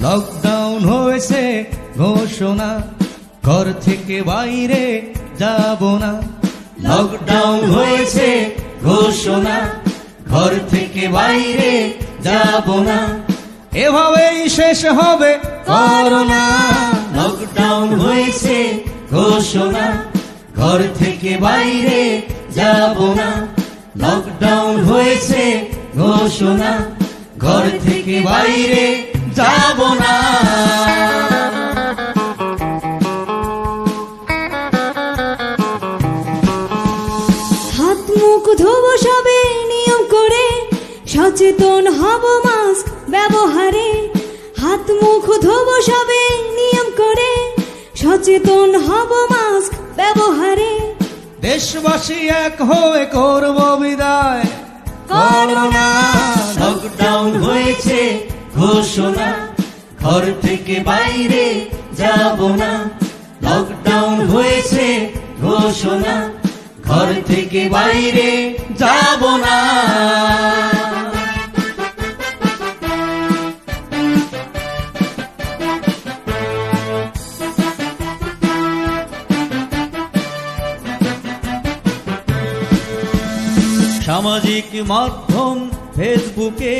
Lockdown হয়েছে, ঘোষণা। ঘর থেকে বাইরে যাব না। লকডাউন হয়েছে, ঘোষণা। ঘর থেকে বাইরে যাব না। এভাবেই শেষ হবে করোনা। লকডাউন হয়েছে, ঘোষণা। ঘর থেকে বাইরে যাব না। লকডাউন হয়েছে, ঘোষণা। ঘর থেকে বাইরে যাব না। হাত মুখ ধোবো সবে নিয়ম করে সচেতন হব মাস্ক ব্যবহারে। হাত মুখ ধোবো সবে নিয়ম করে সচেতন হব মাস্ক ব্যবহারে। দেশবাসী এক হয়ে করব বিদায়। করোনা লকডাউন হয়েছে। ঘোষণা, ঘর থেকে বাইরে যাব না। লকডাউন হয়েছে, ঘোষণা, ঘর থেকে বাইরে যাব না। সামাজিক মাধ্যম ফেসবুকে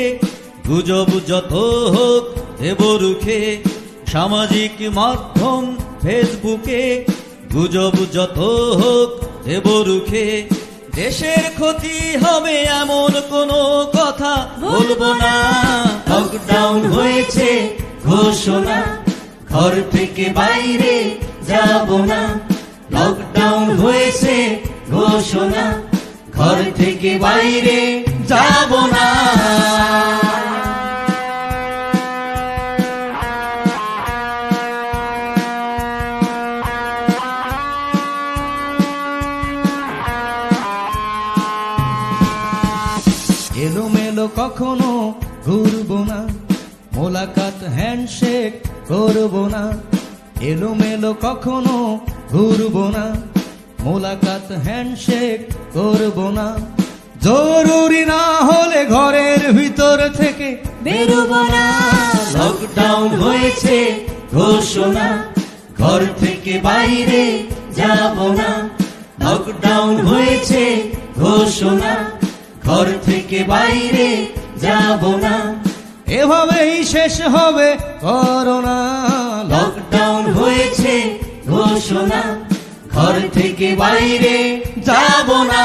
গুজব যত হোক দেব রুখে সামাজিক মাধ্যম, ফেসবুকে, গুজব যত হোক দেব রুখে দেশের ক্ষতি হবে এমন কোনো কথা বলব না। লকডাউন হয়েছে, ঘোষণা, ঘর থেকে বাইরে যাব না। লকডাউন হয়েছে, ঘোষণা, ঘর থেকে বাইরে যাব না। এলোমেলো কখনো ঘুরবো না। মোলাকাত হ্যান্ডশেক করব না। এলোমেলো কখনো ঘুরবো না। মোলাকাত হ্যান্ডশেক করব না। জরুরি না হলে ঘরের ভিতর থেকে বেরোবো না। লকডাউন হয়েছে, ঘোষণা। ঘর থেকে বাইরে যাব না। লকডাউন হয়েছে, ঘোষণা। ঘর থেকে বাইরে যাব না। এভাবেই শেষ হবে করোনা। লকডাউন হয়েছে ঘোষণা ঘর থেকে বাইরে যাব না।